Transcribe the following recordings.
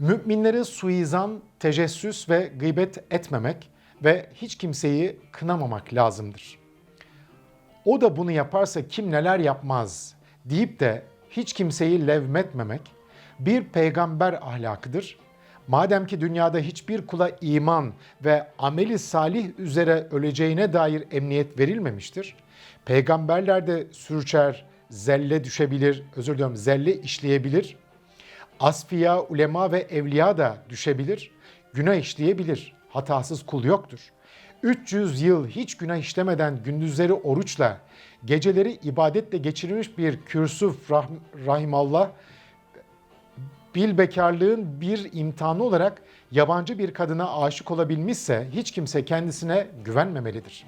Müminlere suizan, tecessüs ve gıybet etmemek ve hiç kimseyi kınamamak lazımdır. O da bunu yaparsa kim neler yapmaz deyip de hiç kimseyi levmetmemek bir peygamber ahlakıdır. Madem ki dünyada hiçbir kula iman ve ameli salih üzere öleceğine dair emniyet verilmemiştir. Peygamberler de sürçer, zelle düşebilir, özür diliyorum zelle işleyebilir. Asfiya, ulema ve evliya da düşebilir, günah işleyebilir. Hatasız kul yoktur. 300 yıl hiç günah işlemeden gündüzleri oruçla, geceleri ibadetle geçirilmiş bir kürsüf rah- rahimallah bil bekarlığın bir imtihanı olarak yabancı bir kadına aşık olabilmişse hiç kimse kendisine güvenmemelidir.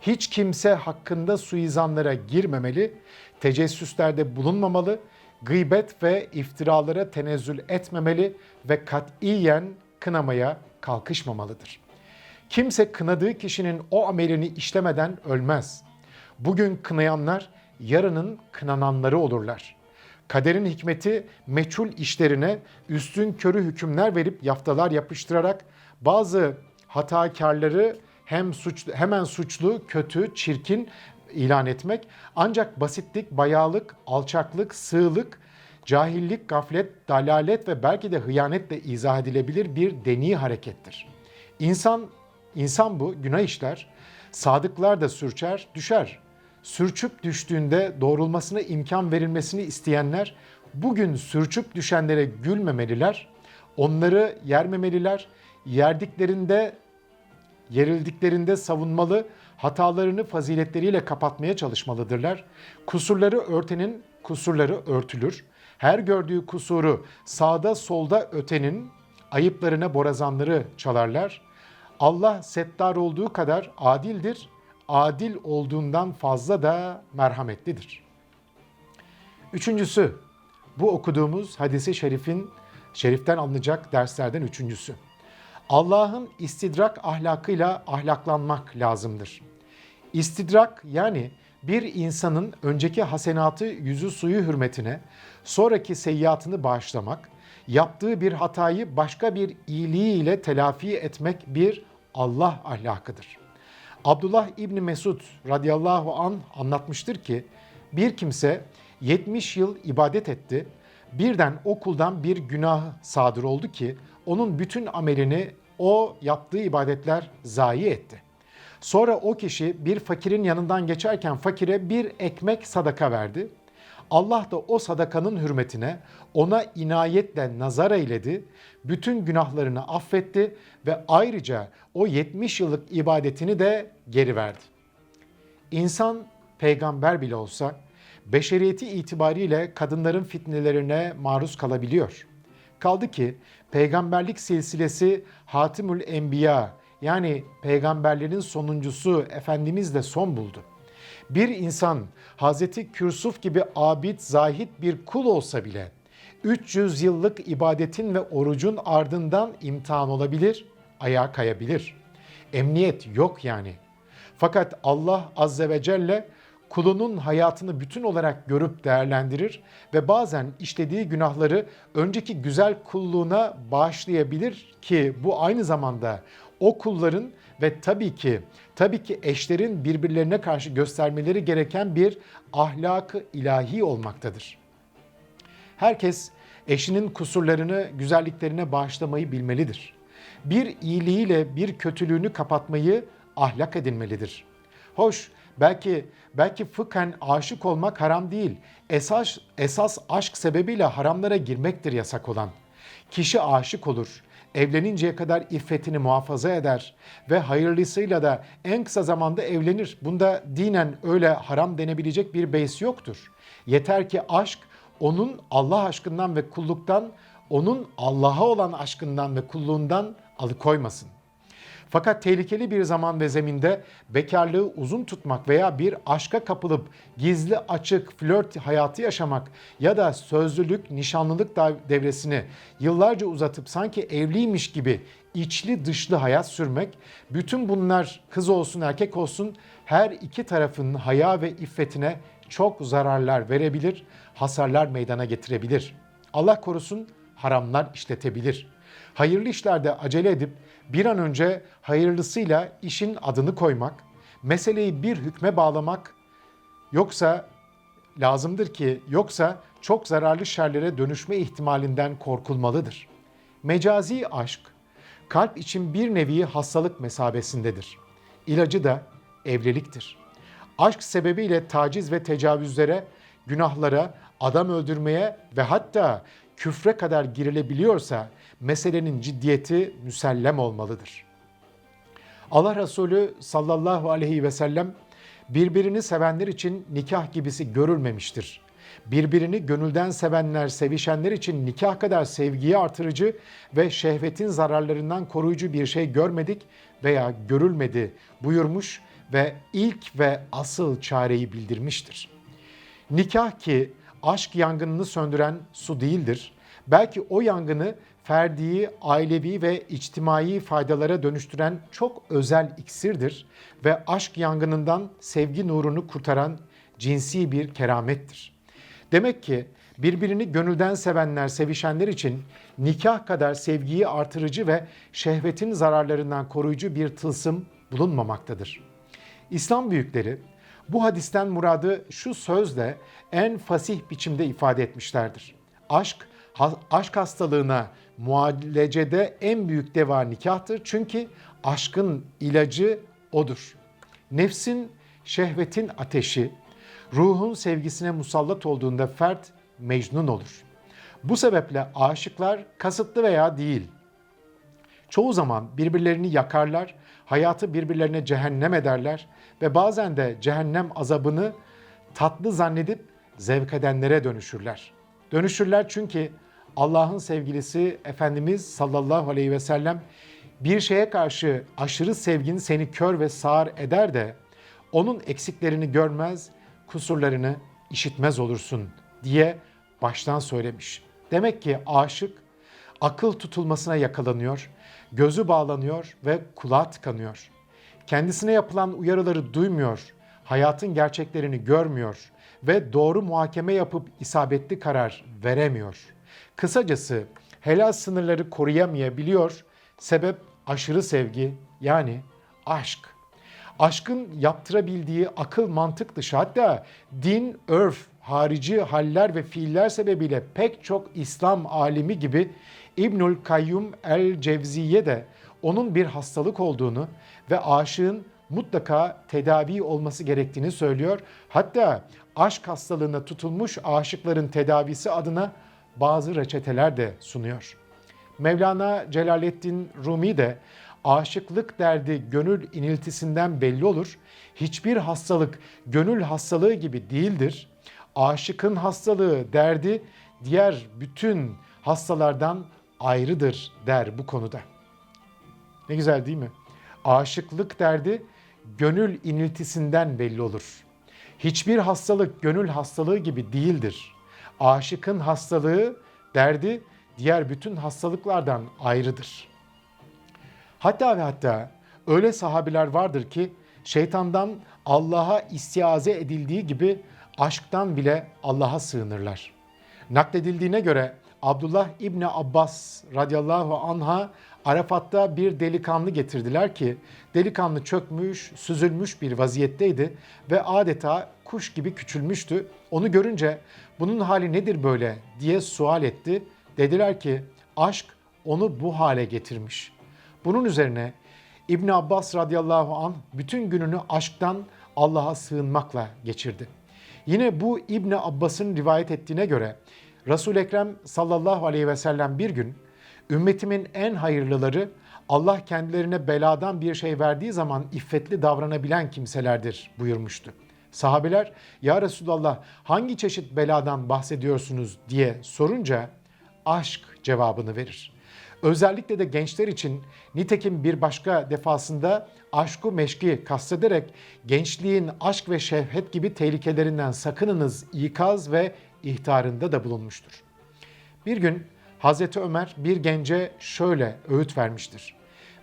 Hiç kimse hakkında suizanlara girmemeli, tecessüslerde bulunmamalı, gıybet ve iftiralara tenezzül etmemeli ve katiyen kınamaya kalkışmamalıdır. Kimse kınadığı kişinin o amelini işlemeden ölmez. Bugün kınayanlar yarının kınananları olurlar. Kaderin hikmeti meçhul işlerine üstün körü hükümler verip yaftalar yapıştırarak bazı hatakarları hem suçlu, hemen suçlu, kötü, çirkin ilan etmek ancak basitlik, bayağılık, alçaklık, sığlık, cahillik, gaflet, dalalet ve belki de hıyanetle izah edilebilir bir deni harekettir. İnsan insan bu günah işler. Sadıklar da sürçer, düşer. Sürçüp düştüğünde doğrulmasına imkan verilmesini isteyenler bugün sürçüp düşenlere gülmemeliler. Onları yermemeliler. Yerdiklerinde yerildiklerinde savunmalı, hatalarını faziletleriyle kapatmaya çalışmalıdırlar. Kusurları örtenin kusurları örtülür. Her gördüğü kusuru sağda solda ötenin ayıplarına borazanları çalarlar. Allah settar olduğu kadar adildir. Adil olduğundan fazla da merhametlidir. Üçüncüsü, bu okuduğumuz hadisi şerifin şeriften alınacak derslerden üçüncüsü. Allah'ın istidrak ahlakıyla ahlaklanmak lazımdır. İstidrak yani bir insanın önceki hasenatı yüzü suyu hürmetine, sonraki seyyiatını bağışlamak, yaptığı bir hatayı başka bir iyiliğiyle telafi etmek bir Allah ahlakıdır. Abdullah İbni Mesud radıyallahu an anlatmıştır ki bir kimse 70 yıl ibadet etti. Birden o kuldan bir günah sadır oldu ki onun bütün amelini o yaptığı ibadetler zayi etti. Sonra o kişi bir fakirin yanından geçerken fakire bir ekmek sadaka verdi. Allah da o sadakanın hürmetine ona inayetle nazar eyledi, bütün günahlarını affetti ve ayrıca o 70 yıllık ibadetini de geri verdi. İnsan peygamber bile olsa beşeriyeti itibariyle kadınların fitnelerine maruz kalabiliyor. Kaldı ki peygamberlik silsilesi Hatimül Enbiya yani peygamberlerin sonuncusu Efendimiz de son buldu. Bir insan Hazreti Kürsuf gibi abid, zahit bir kul olsa bile 300 yıllık ibadetin ve orucun ardından imtihan olabilir, ayağa kayabilir. Emniyet yok yani. Fakat Allah Azze ve Celle kulunun hayatını bütün olarak görüp değerlendirir ve bazen işlediği günahları önceki güzel kulluğuna bağışlayabilir ki bu aynı zamanda o kulların ve tabii ki tabii ki eşlerin birbirlerine karşı göstermeleri gereken bir ahlakı ilahi olmaktadır. Herkes eşinin kusurlarını, güzelliklerine bağışlamayı bilmelidir. Bir iyiliğiyle bir kötülüğünü kapatmayı ahlak edinmelidir. Hoş, belki belki fıkhen aşık olmak haram değil. Esas esas aşk sebebiyle haramlara girmektir yasak olan. Kişi aşık olur. Evleninceye kadar iffetini muhafaza eder ve hayırlısıyla da en kısa zamanda evlenir. Bunda dinen öyle haram denebilecek bir beys yoktur. Yeter ki aşk onun Allah aşkından ve kulluktan, onun Allah'a olan aşkından ve kulluğundan alıkoymasın. Fakat tehlikeli bir zaman ve zeminde bekarlığı uzun tutmak veya bir aşka kapılıp gizli açık flört hayatı yaşamak ya da sözlülük, nişanlılık devresini yıllarca uzatıp sanki evliymiş gibi içli dışlı hayat sürmek, bütün bunlar kız olsun erkek olsun her iki tarafın haya ve iffetine çok zararlar verebilir, hasarlar meydana getirebilir. Allah korusun haramlar işletebilir. Hayırlı işlerde acele edip bir an önce hayırlısıyla işin adını koymak, meseleyi bir hükme bağlamak yoksa lazımdır ki yoksa çok zararlı şerlere dönüşme ihtimalinden korkulmalıdır. Mecazi aşk kalp için bir nevi hastalık mesabesindedir. İlacı da evliliktir. Aşk sebebiyle taciz ve tecavüzlere, günahlara, adam öldürmeye ve hatta küfre kadar girilebiliyorsa meselenin ciddiyeti müsellem olmalıdır. Allah Resulü sallallahu aleyhi ve sellem birbirini sevenler için nikah gibisi görülmemiştir. Birbirini gönülden sevenler, sevişenler için nikah kadar sevgiyi artırıcı ve şehvetin zararlarından koruyucu bir şey görmedik veya görülmedi buyurmuş ve ilk ve asıl çareyi bildirmiştir. Nikah ki aşk yangınını söndüren su değildir. Belki o yangını ferdi, ailevi ve içtimai faydalara dönüştüren çok özel iksirdir ve aşk yangınından sevgi nurunu kurtaran cinsi bir keramettir. Demek ki birbirini gönülden sevenler, sevişenler için nikah kadar sevgiyi artırıcı ve şehvetin zararlarından koruyucu bir tılsım bulunmamaktadır. İslam büyükleri bu hadisten muradı şu sözle en fasih biçimde ifade etmişlerdir. Aşk, ha- aşk hastalığına mualecede en büyük deva nikahtır. Çünkü aşkın ilacı odur. Nefsin, şehvetin ateşi, ruhun sevgisine musallat olduğunda fert mecnun olur. Bu sebeple aşıklar kasıtlı veya değil, çoğu zaman birbirlerini yakarlar, hayatı birbirlerine cehennem ederler ve bazen de cehennem azabını tatlı zannedip zevk edenlere dönüşürler. Dönüşürler çünkü Allah'ın sevgilisi Efendimiz sallallahu aleyhi ve sellem bir şeye karşı aşırı sevgin seni kör ve sağır eder de onun eksiklerini görmez, kusurlarını işitmez olursun diye baştan söylemiş. Demek ki aşık akıl tutulmasına yakalanıyor, gözü bağlanıyor ve kulağı tıkanıyor. Kendisine yapılan uyarıları duymuyor, hayatın gerçeklerini görmüyor ve doğru muhakeme yapıp isabetli karar veremiyor. Kısacası helal sınırları koruyamayabiliyor, sebep aşırı sevgi yani aşk. Aşkın yaptırabildiği akıl mantık dışı hatta din, örf, harici haller ve fiiller sebebiyle pek çok İslam alimi gibi İbnül Kayyum el Cevziye de onun bir hastalık olduğunu ve aşığın mutlaka tedavi olması gerektiğini söylüyor. Hatta aşk hastalığına tutulmuş aşıkların tedavisi adına bazı reçeteler de sunuyor. Mevlana Celaleddin Rumi de aşıklık derdi gönül iniltisinden belli olur. Hiçbir hastalık gönül hastalığı gibi değildir. Aşıkın hastalığı derdi diğer bütün hastalardan ayrıdır der bu konuda. Ne güzel değil mi? Aşıklık derdi gönül iniltisinden belli olur. Hiçbir hastalık gönül hastalığı gibi değildir. Aşıkın hastalığı derdi diğer bütün hastalıklardan ayrıdır. Hatta ve hatta öyle sahabiler vardır ki şeytandan Allah'a istiaze edildiği gibi aşktan bile Allah'a sığınırlar. Nakledildiğine göre Abdullah İbni Abbas radıyallahu anha Arafat'ta bir delikanlı getirdiler ki delikanlı çökmüş, süzülmüş bir vaziyetteydi ve adeta kuş gibi küçülmüştü. Onu görünce bunun hali nedir böyle diye sual etti. Dediler ki aşk onu bu hale getirmiş. Bunun üzerine İbn Abbas radıyallahu an bütün gününü aşktan Allah'a sığınmakla geçirdi. Yine bu İbn Abbas'ın rivayet ettiğine göre Resul Ekrem sallallahu aleyhi ve sellem bir gün ümmetimin en hayırlıları Allah kendilerine beladan bir şey verdiği zaman iffetli davranabilen kimselerdir buyurmuştu. Sahabeler ya Resulallah hangi çeşit beladan bahsediyorsunuz diye sorunca aşk cevabını verir. Özellikle de gençler için nitekim bir başka defasında aşku meşki kastederek gençliğin aşk ve şehvet gibi tehlikelerinden sakınınız ikaz ve ihtarında da bulunmuştur. Bir gün Hazreti Ömer bir gence şöyle öğüt vermiştir.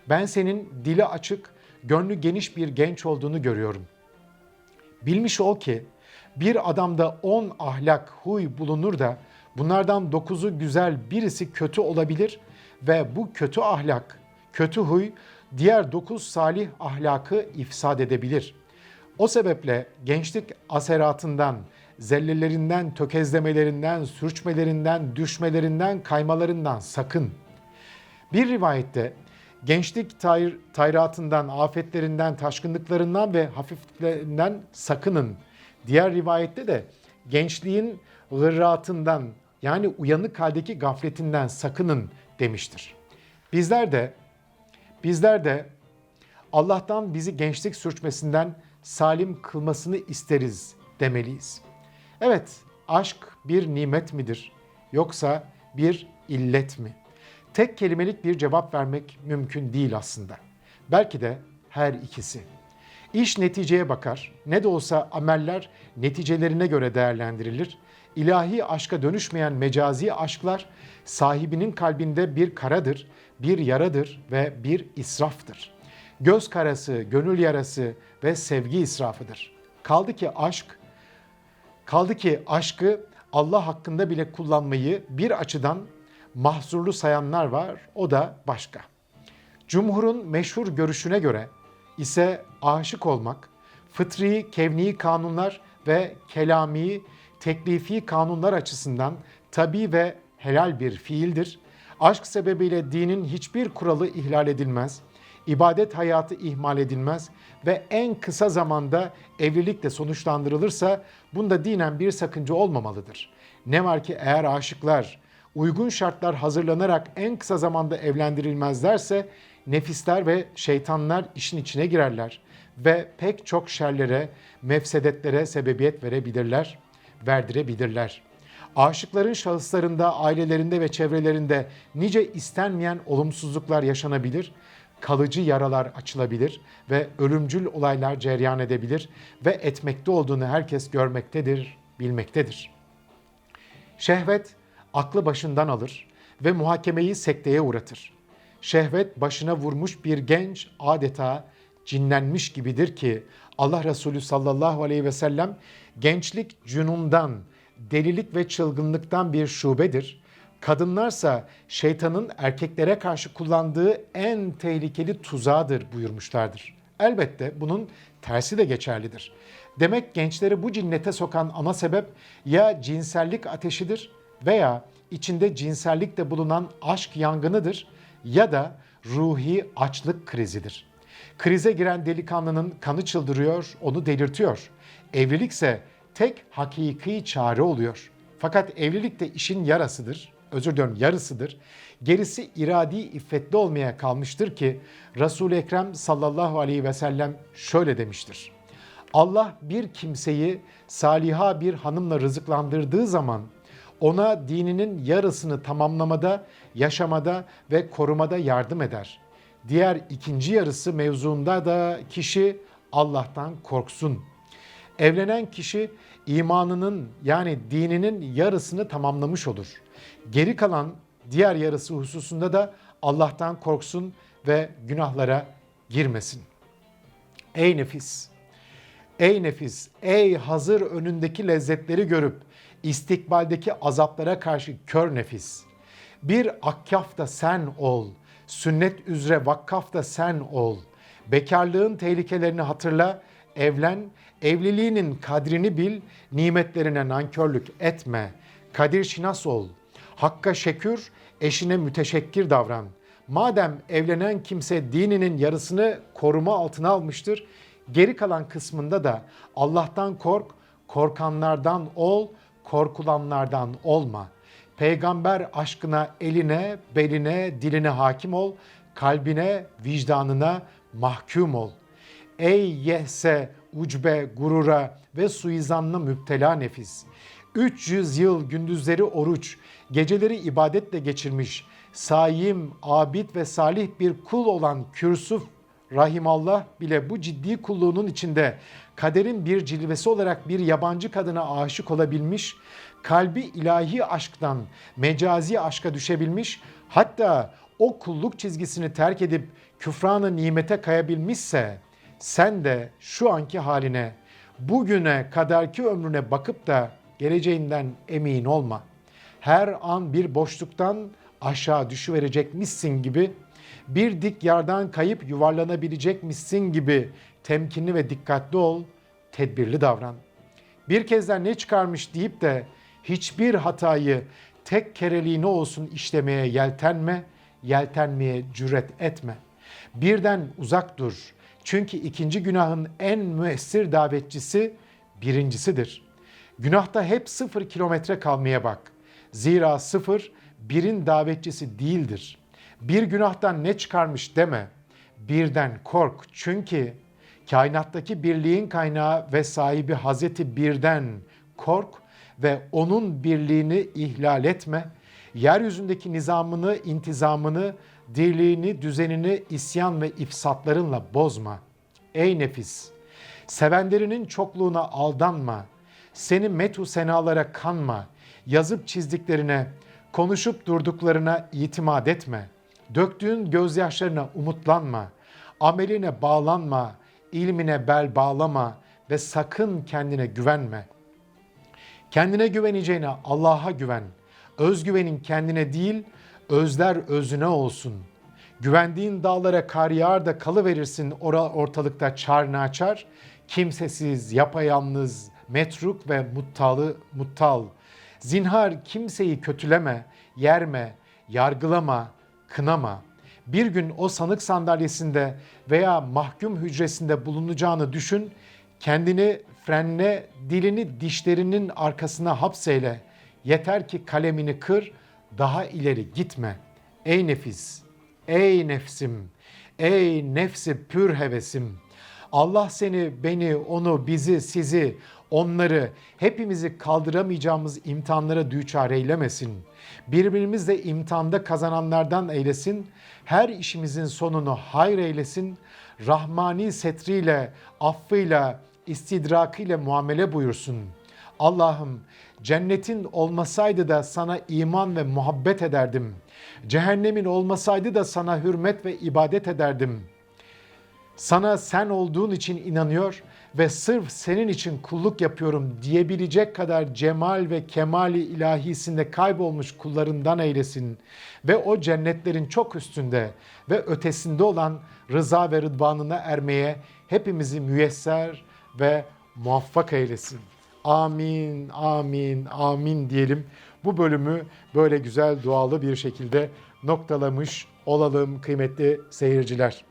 Ben senin dili açık, gönlü geniş bir genç olduğunu görüyorum. Bilmiş ol ki bir adamda on ahlak, huy bulunur da Bunlardan dokuzu güzel, birisi kötü olabilir ve bu kötü ahlak, kötü huy diğer dokuz salih ahlakı ifsad edebilir. O sebeple gençlik aseratından, zellelerinden, tökezlemelerinden, sürçmelerinden, düşmelerinden, kaymalarından sakın. Bir rivayette gençlik tayr, tayratından, afetlerinden, taşkınlıklarından ve hafifliklerinden sakının. Diğer rivayette de gençliğin gırratından yani uyanık haldeki gafletinden sakının demiştir. Bizler de bizler de Allah'tan bizi gençlik sürçmesinden salim kılmasını isteriz demeliyiz. Evet, aşk bir nimet midir yoksa bir illet mi? Tek kelimelik bir cevap vermek mümkün değil aslında. Belki de her ikisi. İş neticeye bakar. Ne de olsa ameller neticelerine göre değerlendirilir. İlahi aşka dönüşmeyen mecazi aşklar sahibinin kalbinde bir karadır, bir yaradır ve bir israftır. Göz karası, gönül yarası ve sevgi israfıdır. Kaldı ki aşk Kaldı ki aşkı Allah hakkında bile kullanmayı bir açıdan mahzurlu sayanlar var. O da başka. Cumhurun meşhur görüşüne göre ise aşık olmak fıtri, kevni kanunlar ve kelami, teklifi kanunlar açısından tabi ve helal bir fiildir. Aşk sebebiyle dinin hiçbir kuralı ihlal edilmez, ibadet hayatı ihmal edilmez ve en kısa zamanda evlilikle sonuçlandırılırsa bunda dinen bir sakınca olmamalıdır. Ne var ki eğer aşıklar uygun şartlar hazırlanarak en kısa zamanda evlendirilmezlerse nefisler ve şeytanlar işin içine girerler ve pek çok şerlere, mefsedetlere sebebiyet verebilirler, verdirebilirler. Aşıkların şahıslarında, ailelerinde ve çevrelerinde nice istenmeyen olumsuzluklar yaşanabilir, kalıcı yaralar açılabilir ve ölümcül olaylar cereyan edebilir ve etmekte olduğunu herkes görmektedir, bilmektedir. Şehvet aklı başından alır ve muhakemeyi sekteye uğratır. Şehvet başına vurmuş bir genç adeta cinlenmiş gibidir ki Allah Resulü sallallahu aleyhi ve sellem gençlik cünundan, delilik ve çılgınlıktan bir şubedir. Kadınlarsa şeytanın erkeklere karşı kullandığı en tehlikeli tuzağıdır buyurmuşlardır. Elbette bunun tersi de geçerlidir. Demek gençleri bu cinnete sokan ana sebep ya cinsellik ateşidir veya içinde cinsellikte bulunan aşk yangınıdır ya da ruhi açlık krizidir. Krize giren delikanlının kanı çıldırıyor, onu delirtiyor. Evlilikse tek hakiki çare oluyor. Fakat evlilik de işin yarasıdır, özür diliyorum yarısıdır. Gerisi iradi iffetli olmaya kalmıştır ki Resul-i Ekrem sallallahu aleyhi ve sellem şöyle demiştir. Allah bir kimseyi saliha bir hanımla rızıklandırdığı zaman ona dininin yarısını tamamlamada, yaşamada ve korumada yardım eder. Diğer ikinci yarısı mevzuunda da kişi Allah'tan korksun. Evlenen kişi imanının yani dininin yarısını tamamlamış olur. Geri kalan diğer yarısı hususunda da Allah'tan korksun ve günahlara girmesin. Ey nefis! Ey nefis! Ey hazır önündeki lezzetleri görüp istikbaldeki azaplara karşı kör nefis. Bir akkaf da sen ol, sünnet üzere vakkaf da sen ol. Bekarlığın tehlikelerini hatırla, evlen, evliliğinin kadrini bil, nimetlerine nankörlük etme. Kadir şinas ol. Hakka şekür, eşine müteşekkir davran. Madem evlenen kimse dininin yarısını koruma altına almıştır, geri kalan kısmında da Allah'tan kork, korkanlardan ol, korkulanlardan olma. Peygamber aşkına eline, beline, diline hakim ol, kalbine, vicdanına mahkum ol. Ey yehse, ucbe, gurura ve suizanlı müptela nefis. 300 yıl gündüzleri oruç, geceleri ibadetle geçirmiş, saim, abid ve salih bir kul olan Kürsuf Rahimallah bile bu ciddi kulluğunun içinde kaderin bir cilvesi olarak bir yabancı kadına aşık olabilmiş, kalbi ilahi aşktan mecazi aşka düşebilmiş, hatta o kulluk çizgisini terk edip küfranı nimete kayabilmişse sen de şu anki haline, bugüne kadarki ömrüne bakıp da geleceğinden emin olma. her an bir boşluktan aşağı düşüverecekmişsin gibi, bir dik yerden kayıp yuvarlanabilecekmişsin gibi temkinli ve dikkatli ol, tedbirli davran. Bir kezden ne çıkarmış deyip de hiçbir hatayı tek kereliğine olsun işlemeye yeltenme, yeltenmeye cüret etme. Birden uzak dur. Çünkü ikinci günahın en müessir davetçisi birincisidir. Günahta hep sıfır kilometre kalmaya bak. Zira sıfır birin davetçisi değildir. Bir günahtan ne çıkarmış deme. Birden kork çünkü kainattaki birliğin kaynağı ve sahibi Hazreti Bir'den kork ve onun birliğini ihlal etme. Yeryüzündeki nizamını, intizamını, dirliğini, düzenini isyan ve ifsatlarınla bozma. Ey nefis! Sevenlerinin çokluğuna aldanma. Seni metu senalara kanma. Yazıp çizdiklerine, konuşup durduklarına itimat etme. Döktüğün gözyaşlarına umutlanma. Ameline bağlanma. ilmine bel bağlama ve sakın kendine güvenme. Kendine güveneceğine Allah'a güven. Özgüvenin kendine değil, özler özüne olsun. Güvendiğin dağlara kar yağar da kalıverirsin ora ortalıkta çarnı açar. Kimsesiz, yapayalnız, metruk ve muttalı, muttal. Zinhar kimseyi kötüleme, yerme, yargılama, kınama. Bir gün o sanık sandalyesinde veya mahkum hücresinde bulunacağını düşün, kendini frenle, dilini dişlerinin arkasına hapseyle. Yeter ki kalemini kır, daha ileri gitme. Ey nefis, ey nefsim, ey nefsi pür hevesim. Allah seni, beni, onu, bizi, sizi, onları, hepimizi kaldıramayacağımız imtihanlara düçar eylemesin. Birbirimizle imtihanda kazananlardan eylesin. Her işimizin sonunu hayır eylesin. Rahmani setriyle, affıyla, istidrakıyla muamele buyursun. Allah'ım cennetin olmasaydı da sana iman ve muhabbet ederdim. Cehennemin olmasaydı da sana hürmet ve ibadet ederdim. Sana sen olduğun için inanıyor ve sırf senin için kulluk yapıyorum diyebilecek kadar cemal ve kemali ilahisinde kaybolmuş kullarından eylesin. Ve o cennetlerin çok üstünde ve ötesinde olan rıza ve rıdvanına ermeye hepimizi müyesser ve muvaffak eylesin. Amin, amin, amin diyelim. Bu bölümü böyle güzel dualı bir şekilde noktalamış olalım kıymetli seyirciler.